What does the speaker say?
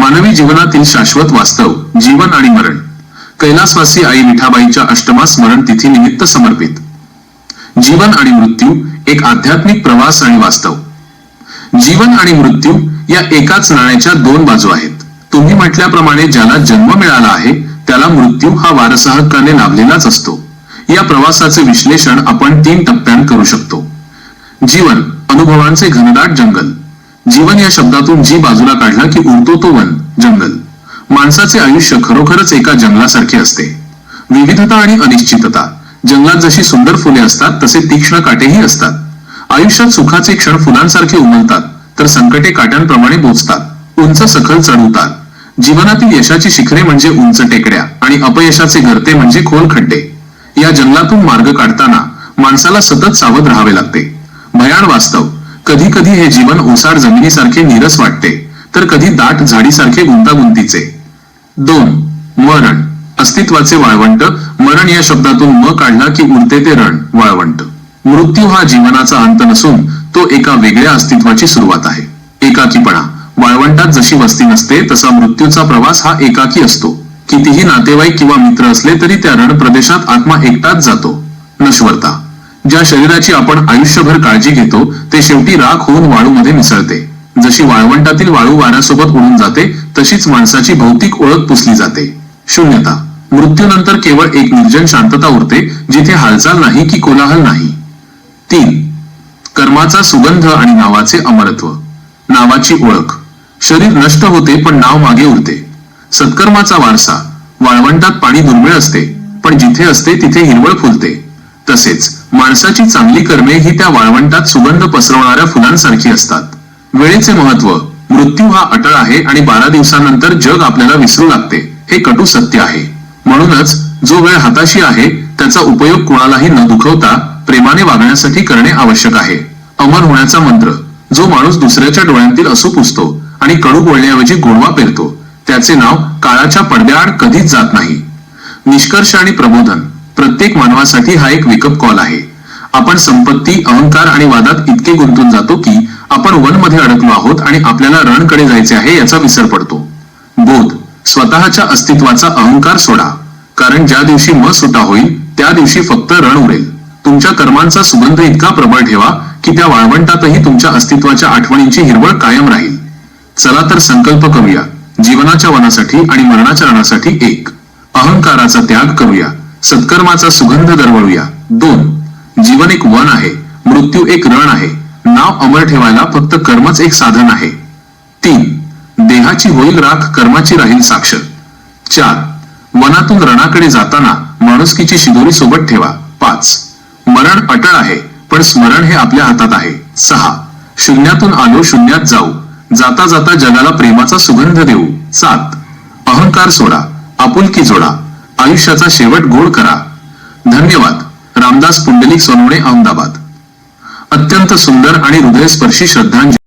मानवी जीवनातील शाश्वत वास्तव जीवन आणि मरण. कैलासवासी आई विठाबाईच्या अष्टमा स्मरण तिथी निमित्त समर्पित. जीवन आणि मृत्यू एक आध्यात्मिक प्रवास आणि वास्तव. जीवन आणि मृत्यू या एकाच नाण्याच्या दोन बाजू आहेत. तुम्ही म्हटल्याप्रमाणे ज्याला जन्म मिळाला आहे त्याला मृत्यू हा वारसा हक्काने लाभलेलाच असतो. या प्रवासाचे विश्लेषण आपण तीन टप्प्यात करू शकतो. जीवन अनुभवांचे घनदाट जंगल. जीवन या शब्दातून जी बाजूला काढला की उरतो तो वन जंगल. माणसाचे आयुष्य खरोखरच एका जंगलासारखे असते. विविधता आणि अनिश्चितता. जंगलात जशी सुंदर फुले असतात तसे तीक्ष्ण काटेही असतात. आयुष्यात सुखाचे क्षण फुलांसारखे उमलतात तर संकटे काट्यांप्रमाणे बोचतात. उंच सखल चढवतात. जीवनातील यशाची शिखरे म्हणजे उंच टेकड्या आणि अपयशाचे गर्ते म्हणजे खोल खड्डे. या जंगलातून मार्ग काढताना माणसाला सतत सावध राहावे लागते. भयाण वास्तव. कधी कधी हे जीवन ओसार जमिनीसारखे नीरस वाटते तर कधी दाट झाडीसारखे गुंतागुंतीचे. दोन मरण अस्तित्वाचे वाळवंट. मरण या शब्दातून म काढला की उरते ते रण वाळवंट. मृत्यू हा जीवनाचा अंत नसून तो एका वेगळ्या अस्तित्वाची सुरुवात आहे. एकाकीपणा. वाळवंटात जशी वस्ती नसते तसा मृत्यूचा प्रवास हा एकाकी असतो. कितीही नातेवाईक किंवा मित्र असले तरी त्या रण प्रदेशात आत्मा एकटाच जातो. नश्वरता. ज्या शरीराची आपण आयुष्यभर काळजी घेतो ते शेवटी राख होऊन वाळूमध्ये मिसळते. जशी वाळवंटातील वाळू वाऱ्यासोबत उडून जाते तशीच माणसाची भौतिक ओळख पुसली जाते. शून्यता. मृत्यूनंतर केवळ एक निर्जन शांतता उरते जिथे हालचाल नाही की कोलाहल नाही. तीन. कर्माचा सुगंध आणि नावाचे अमरत्व. नावाची ओळख. शरीर नष्ट होते पण नाव मागे उरते. सत्कर्माचा वारसा. वाळवंटात पाणी दुर्मिळ असते पण जिथे असते तिथे हिरवळ फुलते. तसेच माणसाची चांगली कर्मे ही त्या वाळवंटात सुगंध पसरवणाऱ्या फुलांसारखी असतात. वेळेचे महत्त्व मृत्यू हा अटळ आहे आणि बारा दिवसानंतर जग आपल्याला विसरू लागते हे कटू सत्य आहे. म्हणूनच जो वेळ हाताशी आहे त्याचा उपयोग कुणालाही न दुखवता प्रेमाने वागण्यासाठी करणे आवश्यक आहे. अमर होण्याचा मंत्र जो माणूस दुसऱ्याच्या डोळ्यांतील असू पुसतो आणि कडू बोलण्याऐवजी गोडवा पेरतो त्याचे नाव काळाच्या पडद्याआड कधीच जात नाही. निष्कर्ष आणि प्रबोधन प्रत्येक मानवासाठी हा एक वेकअप कॉल आहे. आपण संपत्ती अहंकार आणि वादात इतके गुंतून जातो की आपण वनमध्ये अडकलो आहोत आणि आपल्याला रणकडे जायचे आहे याचा विसर पडतो. बोध स्वतःच्या अस्तित्वाचा अहंकार सोडा. कारण ज्या दिवशी म सुटा होईल त्या दिवशी फक्त रण उरेल तुमच्या कर्मांचा सुगंध इतका प्रबळ ठेवा की त्या वाळवंटातही तुमच्या अस्तित्वाच्या आठवणींची हिरवळ कायम राहील. चला तर संकल्प करूया. जीवनाच्या वनासाठी आणि मरणाच्या रणासाठी एक. अहंकाराचा त्याग करूया. सत्कर्माचा सुगंध दरवळूया. दोन जीवन एक वन आहे मृत्यू एक रण आहे नाव अमर ठेवायला फक्त कर्मच एक साधन आहे. तीन देहाची होईल राख कर्माची राहील साक्ष. चार वनातून रणाकडे जाताना माणुसकीची शिदोरी सोबत ठेवा. पाच मरण अटळ आहे पण स्मरण हे आपल्या हातात आहे. सहा शून्यातून आलो शून्यात जाऊ. जाता जाता जगाला प्रेमाचा सुगंध देऊ. सात अहंकार सोडा आपुलकी जोडा. आयुष्याचा शेवट गोड करा. धन्यवाद. रामदास पुंडलिक सोनवणे अहमदाबाद अत्यंत सुंदर आणि हृदयस्पर्शी श्रद्धांजली.